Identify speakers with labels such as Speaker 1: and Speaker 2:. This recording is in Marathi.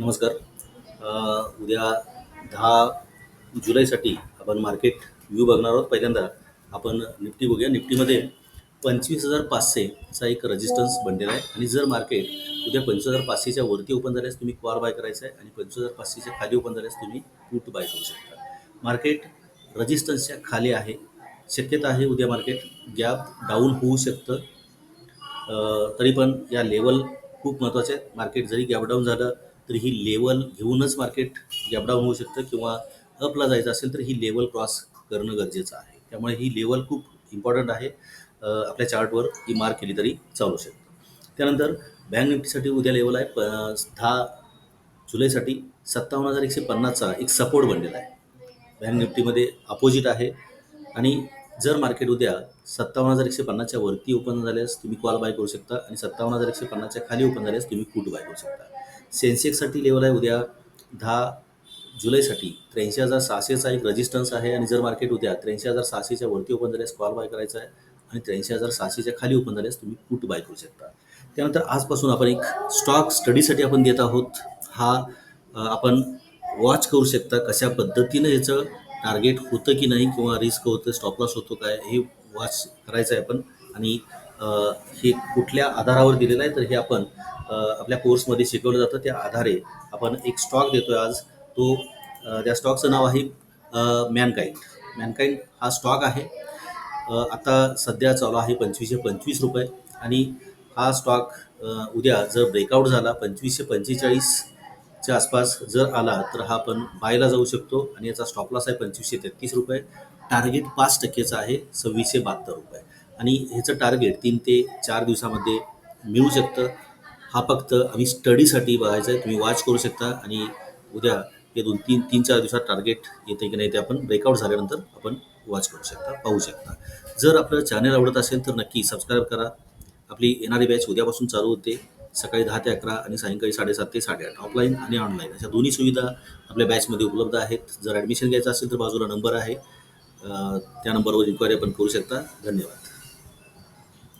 Speaker 1: नमस्कार. उद्या दहा जुलैसाठी आपण मार्केट व्यू बघणार आहोत. पहिल्यांदा आपण निफ्टी बघूया. निफ्टीमध्ये पंचवीस हजार पाचशेचा एक रजिस्टन्स बनलेला आहे. आणि जर मार्केट उद्या पंचवीस हजार पाचशेच्या वरती ओपन झाल्यास तुम्ही क्वार बाय करायचा आहे आणि पंचवीस हजार पाचशेच्या खाली ओपन झाल्यास तुम्ही पुट बाय करू शकता. मार्केट रजिस्टन्सच्या खाली आहे. शक्यता आहे उद्या मार्केट गॅप डाऊन होऊ शकतं. तरी पण या लेवल खूप महत्त्वाचे आहेत. मार्केट जरी गॅप डाऊन झालं तर ही लेवल घेऊनच मार्केट जबडाऊन होऊ शकतं किंवा अपला जायचं असेल तर ही लेवल क्रॉस करणं गरजेचं आहे. त्यामुळे ही लेवल खूप इम्पॉर्टंट आहे. आपल्या चार्टवर ही मार्क केली तरी चालू शकतं. त्यानंतर बँक निफ्टीसाठी उद्या लेवल आहे. प दहा जुलैसाठी सत्तावन्न हजार एकशे पन्नासचा एक सपोर्ट बनलेला आहे. बँक निफ्टीमध्ये अपोजिट आहे. आणि जर मार्केट उद्या सत्तावन्न हजार एकशे पन्नासच्या वरती ओपन झाल्यास तुम्ही कॉल बाय करू शकता आणि सत्तावन्न हजार एकशे पन्नासच्या खाली ओपन झाल्यास तुम्ही कूट बाय करू शकता. सेन्सेक्ससाठी लेवल आहे. उद्या दहा जुलैसाठी त्र्याऐंशी हजार सहाशेचा एक रजिस्टन्स आहे आणि जर मार्केट उद्या त्र्याऐंशी हजार सहाशेच्या वरती ओपन झाल्यास कॉल बाय करायचा आहे आणि त्र्याऐंशी हजार सहाशेच्या खाली ओपन झाल्यास तुम्ही पुट बाय करू शकता. त्यानंतर आजपासून आपण एक स्टॉक स्टडीसाठी आपण देत आहोत. हा आपण वॉच करू शकता कशा पद्धतीनं याचं टार्गेट होतं की नाही किंवा रिस्क होतं स्टॉपलॉस होतो काय हे वॉच करायचं आहे आपण. आणि हे कुठल्या आधारावर दिलेलं आहे तर हे आपण आपल्या कोर्समध्ये शिकवलं जातं त्या आधारे आपण एक स्टॉक देतो आहे आज. तो त्या स्टॉकचं नाव आहे मॅनकाइंड मॅनकाइंड हा स्टॉक आहे. आता सध्या चालू आहे पंचवीसशे पंचवीस रुपये. आणि हा स्टॉक उद्या जर ब्रेकआउट झाला पंचवीसशे पंचेचाळीसच्या आसपास जर आला तर हा आपण बायला जाऊ शकतो. आणि याचा स्टॉप लॉस आहे पंचवीसशे तेहतीस रुपये. टार्गेट पाच टक्केचं आहे सव्वीसशे बहात्तर रुपये. आणि ह्याचं टार्गेट तीन ते चार दिवसामध्ये मिळू शकतं. हा फक्त आम्ही स्टडीसाठी बघायचा आहे तुम्ही वॉच करू शकता आणि उद्या हे दोन तीन तीन चार दिवसात टार्गेट येते की नाही ते आपण ब्रेकआउट झाल्यानंतर आपण वॉच करू शकता पाहू शकता. जर आपलं चॅनल आवडत असेल तर नक्की सबस्क्राईब करा. आपली येणारी बॅच उद्यापासून चालू होते सकाळी दहा ते अकरा आणि सायंकाळी साडेसात ते साडेआठ ऑफलाईन आणि ऑनलाईन अशा दोन्ही सुविधा आपल्या बॅचमध्ये उपलब्ध आहेत. जर ॲडमिशन घ्यायचं असेल तर बाजूला नंबर आहे. त्या नंबरवर इन्क्वायरी आपण करू शकता. धन्यवाद.